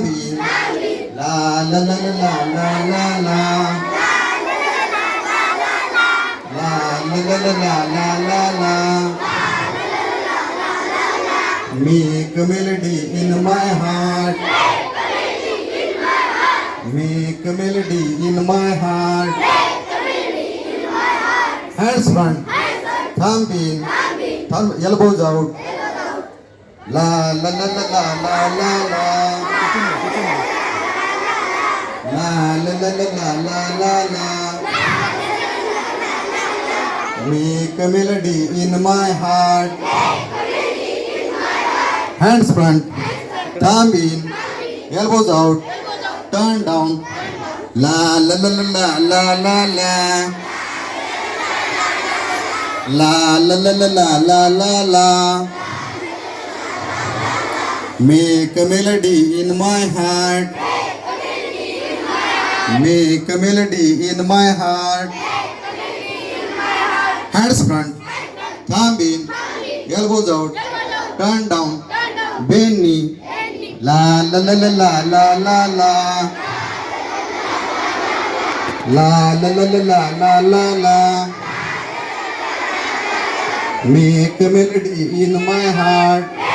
la ला la la la la ला la la la la ला ला ला Make a melody in my heart. Make a melody in my heart. Hands front. Thumb in. Thumb elbows out. La la la la la la la la. La la la la la la la. Make a melody in my heart. Hands front, thumb in, elbows out, turn down. La la la la la la la. La la la la la la la la. Make a melody in my heart. Make a melody in my heart. Hands front, thumb in, elbows out, turn down. bend knee. La la la la la la la la. La la la la la la la la. Make a melody in my heart.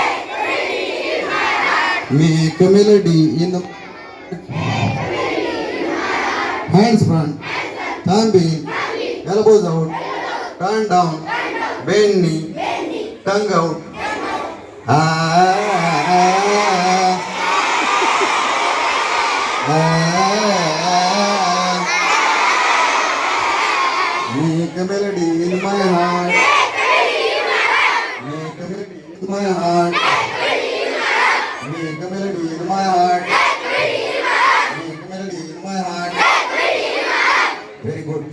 Make a melody in the hands front, thumb in, elbows out, turn down, bend knee, tongue out. Ah, ah. Make a melody in my heart. Make a melody in my heart. Very good.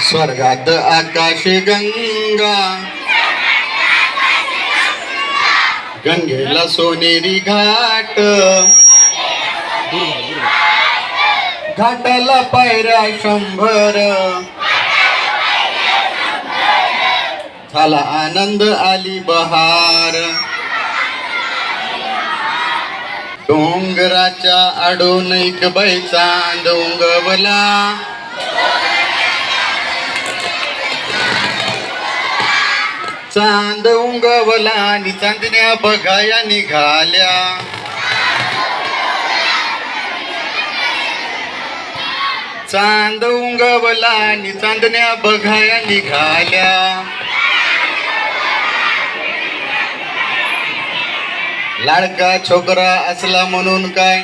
स्वर्गात आकाशी गंगा. गंगेला सोनेरी घाट. घाटाला पायऱ्या शंभर. झाला आनंद आली बहार. डोंगराच्या आडून एक बैचा डोंगवला चांद उंगवला आणि चांदण्या बघाया निघाल्या. चांद उंगवला आणि चांदण्या बघाया निघाल्या. लाडका छोकरा असला म्हणून काय?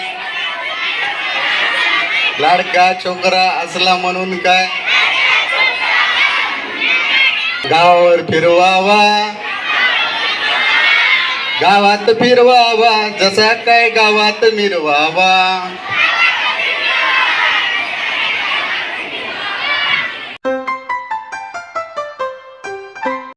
लाडका छोकरा असला म्हणून काय? गावावर फिरवावा. गावात फिरवावा. जसा काय गावात मिरवावा.